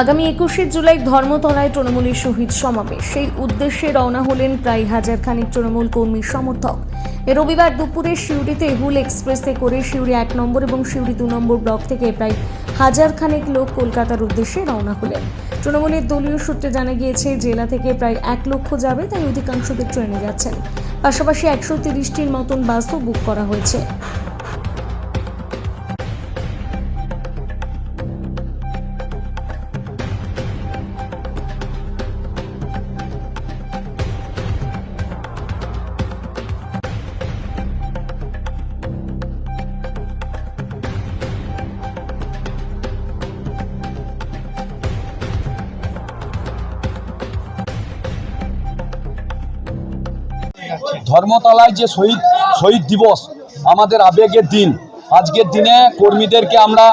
আগামী একুশে জুলাই ধর্মতলায় তৃণমূলের শহীদ সমাবেশ। সেই উদ্দেশ্যে রওনা হলেন প্রায় হাজার খানিক তৃণমূল কর্মী সমর্থক। রবিবার দুপুরে সিউড়িতে হুল এক্সপ্রেসে করে সিউড়ি এক নম্বর এবং সিউড়ি দু নম্বর ব্লক থেকে প্রায় হাজার খানেক লোক কলকাতার উদ্দেশ্যে রওনা হলেন। তৃণমূলের দলীয় সূত্রে জানা গিয়েছে, জেলা থেকে প্রায় এক লক্ষ যাবে, তাই অধিকাংশদের ট্রেনে যাচ্ছেন। পাশাপাশি একশো তিরিশটির মতন বাসও বুক করা হয়েছে। ধর্মতলায় যে শহীদ শহীদ দিবস আমাদের আবেগের দিন। আজকের দিনে কর্মীদেরকে আমরা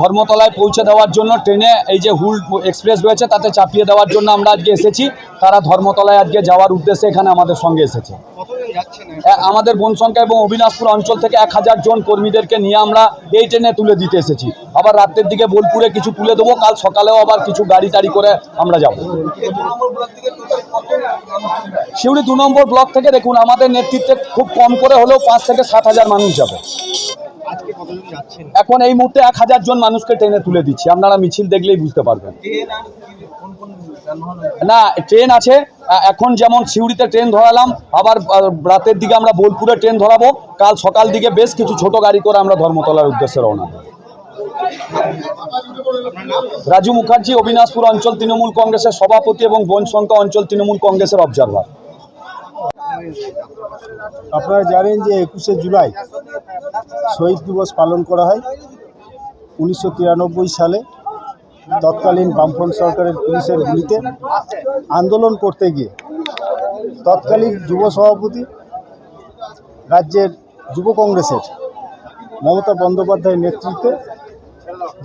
ধর্মতলায় পৌঁছে দেওয়ার জন্য ট্রেনে এই যে হুল এক্সপ্রেস রয়েছে তাতে চাপিয়ে দেওয়ার জন্য আমরা আজকে এসেছি। তারা ধর্মতলায় আজকে যাওয়ার উদ্দেশ্যে এখানে আমাদের সঙ্গে এসেছে। আমাদের বনসংখ্যা এবং অবিনাশপুর অঞ্চল থেকে এক হাজার জন কর্মীদেরকে নিয়ে আমরা এই ট্রেনে তুলে দিতে এসেছি। আবার রাতের দিকে বোলপুরে কিছু তুলে দেবো কাল সকালেও আবার কিছু গাড়ি টাড়ি করে আমরা যাব। শিউড়ি দু নম্বর ব্লক থেকে দেখুন আমাদের নেতৃত্বে খুব কম করে হলেও পাঁচ থেকে সাত হাজার মানুষ যাবে। এখন এই মুহূর্তে এক হাজার জন মানুষকে ট্রেনে তুলে দিচ্ছি। আপনারা মিছিল দেখলেই বুঝতে পারবেন। না ট্রেন আছে। এখন যেমন সিউড়িতে ট্রেন ধরালাম আবার রাতের দিকে আমরা বোলপুরে ট্রেন ধরাবো। কাল সকাল দিকে বেশ কিছু ছোট গাড়ি করে আমরা ধর্মতলার উদ্দেশ্যে রওনা দেব। রাজু মুখার্জি অবিনাশপুর অঞ্চল তৃণমূল কংগ্রেসের সভাপতি এবং বনশঙ্কা অঞ্চল তৃণমূল কংগ্রেসের অবজারভার আপনারা জানেন যে একুশে জুলাই শহীদ দিবস পালন করা হয়। উনিশশো তিরানব্বই সালে তৎকালীন বামফ্রন্ট সরকারের পুলিশের গুলিতে আন্দোলন করতে গিয়ে তৎকালীন যুব সভাপতি, রাজ্যের যুব কংগ্রেসের মমতা বন্দ্যোপাধ্যায়ের নেতৃত্বে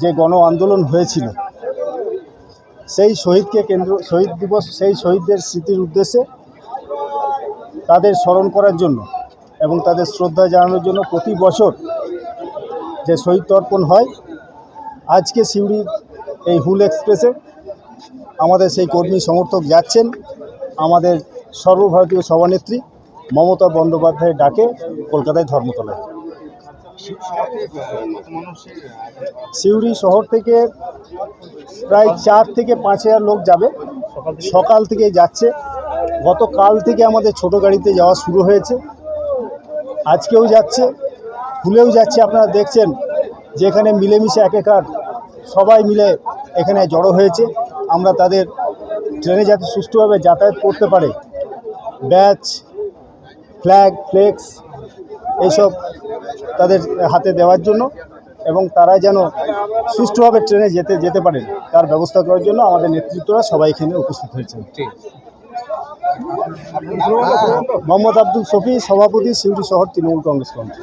যে গণ আন্দোলন হয়েছিল, সেই শহীদকে কেন্দ্র, শহীদ দিবস, সেই শহীদদের স্মৃতির উদ্দেশ্যে তাদের স্মরণ করার জন্য এবং তাদের শ্রদ্ধা জানানোর জন্য প্রতি বছর যে শহীদ তর্পণ হয়, আজকে সিউড়ির এই হুল এক্সপ্রেসে আমাদের সেই কর্মী সমর্থক যাচ্ছেন। আমাদের সর্বভারতীয় সভানেত্রী মমতা বন্দ্যোপাধ্যায় ডাকে কলকাতায় ধর্মতলায়। সিউড়ি শহর থেকে প্রায় চার থেকে পাঁচ হাজার লোক যাবে। সকাল থেকে যাচ্ছে। গতকাল থেকে আমাদের ছোট গাড়িতে যাওয়া শুরু হয়েছে। আজকেও যাচ্ছে, ভুলেও যাচ্ছে। আপনারা দেখছেন যে এখানে মিলেমিশে এক একার সবাই মিলে এখানে জড়ো হয়েছে। আমরা তাদের ট্রেনে যাতে সুষ্ঠুভাবে যাতায়াত করতে পারে। ব্যাচ, ফ্ল্যাগ, ফ্লেক্স এইসব তাদের হাতে দেওয়ার জন্য এবং তারা যেন সুষ্ঠুভাবে ট্রেনে যেতে যেতে পারেন, তার ব্যবস্থা করার জন্য আমাদের নেতৃত্বরা সবাই এখানে উপস্থিত হয়েছেন। মোহাম্মদ আব্দুল শফি সভাপতি সিউড়ি শহর তৃণমূল কংগ্রেস কমিটি।